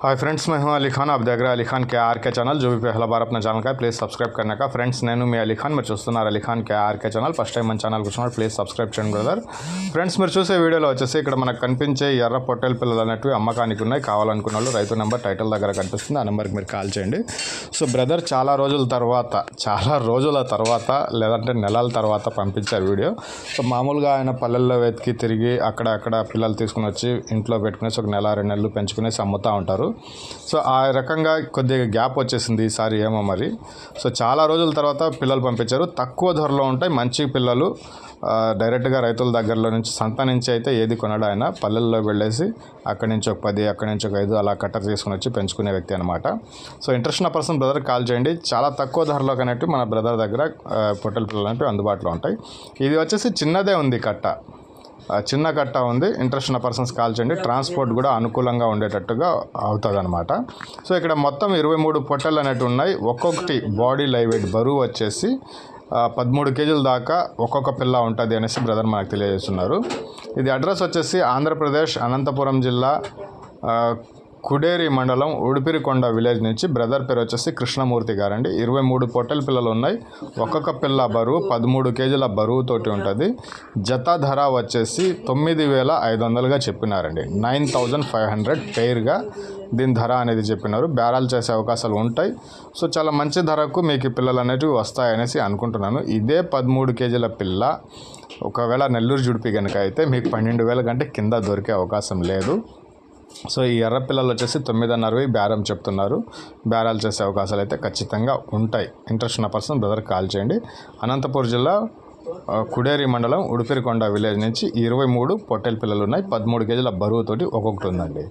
Hi friends मैं हूं अली खान आप देख रहे हैं अली खान के आर के चैनल जो भी पहला बार अपना ఛానల్ का ప్లీజ్ సబ్స్క్రైబ్ करने का ఫ్రెండ్స్ నేను మీ అలీ ఖాన్ మీరు చూస్తున్నారు Ali Khan K RK channel first time మన ఛానల్ కూర్చున్నారు ప్లీజ్ సబ్స్క్రైబ్ చేయండి బ్రదర్ ఫ్రెండ్స్ మీరు చూసే వీడియోలో వచ్చేసి ఇక్కడ మనకు కనిపించే ఎర్ర పొట్టేల పిల్లలు అనేటివి అమ్మకానికి ఉన్నాయి కావాలనుకున్న వాళ్ళు రైతు నెంబర్ టైటిల్ దగ్గర కనిపిస్తుంది ఆ నెంబర్కి మీరు కాల్ చేయండి సో బ్రదర్ చాలా రోజుల తర్వాత చాలా రోజుల తర్వాత లేదంటే నెలల తర్వాత పంపించారు వీడియో సో మామూలుగా ఆయన పల్లెల్లో వెతికి తిరిగి అక్కడ అక్కడ పిల్లలు తీసుకుని వచ్చి ఇంట్లో పెట్టుకునేసి ఒక నెల రెండు నెలలు పెంచుకునేసి అమ్ముతూ ఉంటారు సో ఆ రకంగా కొద్దిగా గ్యాప్ వచ్చేసింది ఈసారి ఏమో మరి. సో చాలా రోజుల తర్వాత పిల్లలు పంపించారు. తక్కువ ధరలో ఉంటాయి. మంచి పిల్లలు డైరెక్ట్గా రైతుల దగ్గరలో నుంచి సంత నుంచి అయితే ఏది కొనడు ఆయన. పల్లెల్లో వెళ్ళేసి అక్కడి నుంచి ఒక పది అక్కడి నుంచి ఒక ఐదు అలా కట్టర్ తీసుకుని వచ్చి పెంచుకునే వ్యక్తి అనమాట సో ఇంట్రెస్ట్ ఉన్న పర్సన్ బ్రదర్ కాల్ చేయండి. చాలా తక్కువ ధరలో కనట్టు మన బ్రదర్ దగ్గర పొట్టల పొట్టెల పిల్లలు అనేవి అందుబాటులో ఉంటాయి. ఇది వచ్చేసి చిన్నదే ఉంది కట్ట. చిన్న కట్ట ఉంది. ఇంట్రెస్ట్ ఉన్న పర్సన్స్ కాల్ చేయండి. ట్రాన్స్పోర్ట్ కూడా అనుకూలంగా ఉండేటట్టుగా అవుతుంది అనమాట సో ఇక్కడ మొత్తం ఇరవై మూడు పొట్టెలు అనేవి ఉన్నాయి. ఒక్కొక్కటి బాడీ లైవ్ వెయిట్ బరువు వచ్చేసి పదమూడు కేజీల దాకా ఒక్కొక్క పిల్ల ఉంటుంది అనేసి బ్రదర్ మనకు తెలియజేస్తున్నారు. ఇది అడ్రస్ వచ్చేసి ఆంధ్రప్రదేశ్ అనంతపురం జిల్లా కుడేరి మండలం ఉడిపిరికొండ విలేజ్ నుంచి బ్రదర్ పేరు వచ్చేసి కృష్ణమూర్తి గారండి. ఇరవై మూడు పొట్టెల పిల్లలు ఉన్నాయి. ఒక్కొక్క పిల్ల బరువు పదమూడు కేజీల బరువుతోటి ఉంటుంది. జత ధర వచ్చేసి తొమ్మిది వేల ఐదు వందలుగా చెప్పినారండి. నైన్ థౌజండ్ ఫైవ్ హండ్రెడ్ పెయిర్గా దీని ధర అనేది చెప్పినారు. బేరాలు చేసే అవకాశాలు ఉంటాయి. సో చాలా మంచి ధరకు మీకు పిల్లలు అనేటివి వస్తాయనేసి అనుకుంటున్నాను. ఇదే పదమూడు కేజీల పిల్ల ఒకవేళ నెల్లూరు జుడిపి కనుక అయితే మీకు పన్నెండు వేల కంటే కింద దొరికే అవకాశం లేదు. సో ఈ ఎర్ర పిల్లలు వచ్చేసి తొమ్మిదిన్నరవి బేరం చెప్తున్నారు. బేరాలు చేసే అవకాశాలు అయితే ఖచ్చితంగా ఉంటాయి. ఇంట్రెస్ట్ ఉన్న పర్సన్ బ్రదర్ కాల్ చేయండి. అనంతపూర్ జిల్లా కుడేరి మండలం ఉడిపిరికొండ విలేజ్ నుంచి ఇరవై మూడు పొట్టెల పిల్లలు ఉన్నాయి. పదమూడు కేజీల బరువుతోటి ఒక్కొక్కటి ఉందండి.